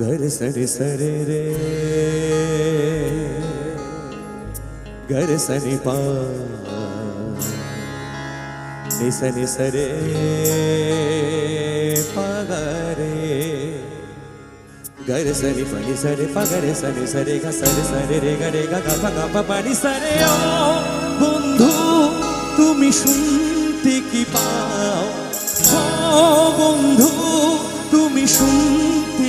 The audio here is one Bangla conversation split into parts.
घर सरे सरे रे घर सनि पा निस निस रे पगरे घर सनि पनि सरे पगरे सनि सरे ग सरे सरे रे ग रे ग ग प ग प प नि सरे ও বন্ধু তুমি শুনতে কি পাও ও বন্ধু তুমি শুনতে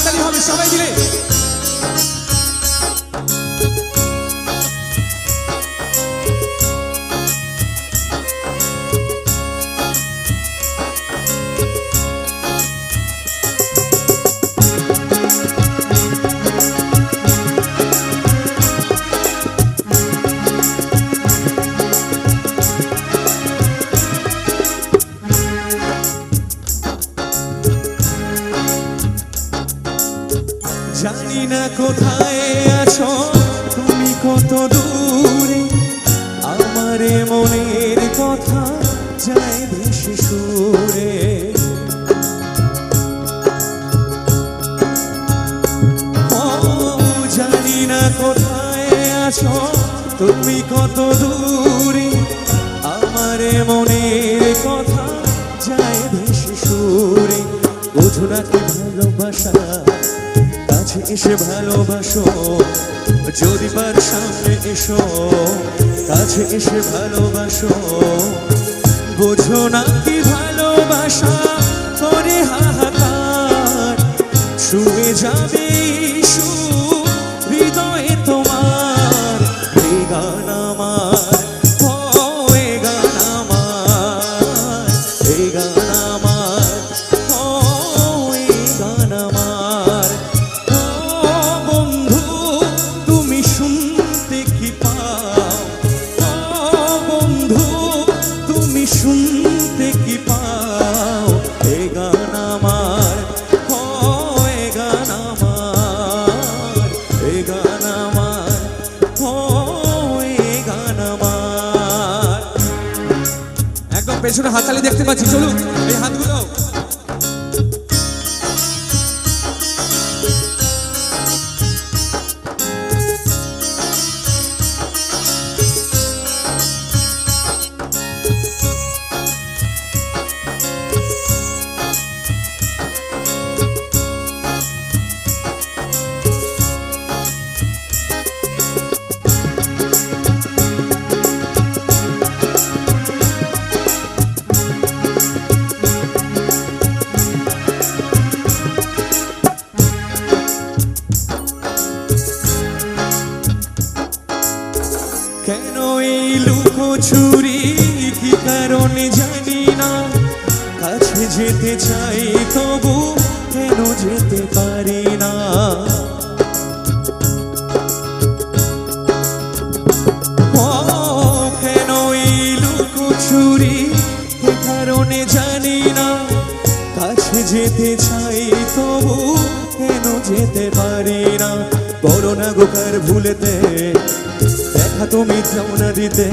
একসঙ্গে হবে সবাই মিলে। জানি না কোথায় আছো, তুমি কত দূরে? আমার মনের কথা যায় ভেসে সুরে। জানি না কোথায় আছো, তুমি কত এসে ভালোবাসো। যদি পার সামনে এসো, কাছে এসে ভালোবাসো। বোঝো না কি ভালোবাসা করে হাহাকার। শুয়ে যাবে সুর শুনতে কি পাও? এ গান আমার এই গান আমার, এ গান আমার ও গান আমার। একদম পেছনে হাততালি দেখতে পাচ্ছি, চলুন, এই হাতগুলো। যেতে চাই, তবু কেন যেতে পারি না? কারণে কাছে যেতে চাই, তবু কেন যেতে পারি না? বলো না গোকার ভুলেতে দেখা তুমি চাও না দিতে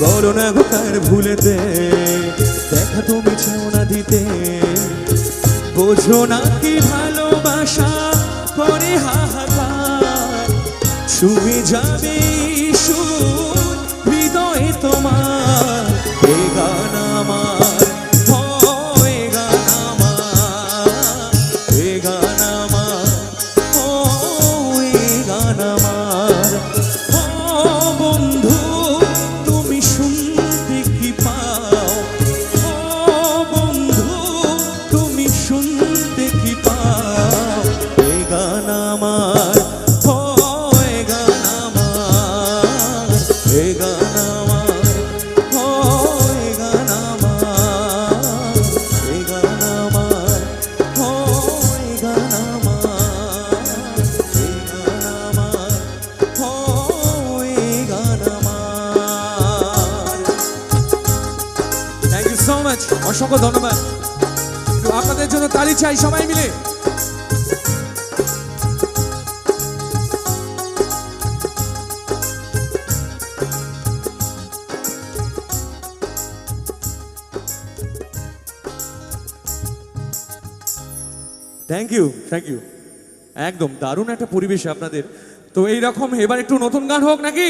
করো না গোকার ভুলেতে। দেখা তুমি চাও না দিতে, বোঝো না কি ভালোবাসা করে হাহাকার তুমি যাবে হৃদয়ে অসংখ্য ধন্যবাদ। আপনাদের জন্য তালি চাই সবাই মিলে। থ্যাংক ইউ থ্যাংক ইউ একদম দারুণ একটা পরিবেশ আপনাদের। তো এইরকম এবার একটু নতুন গান হোক নাকি?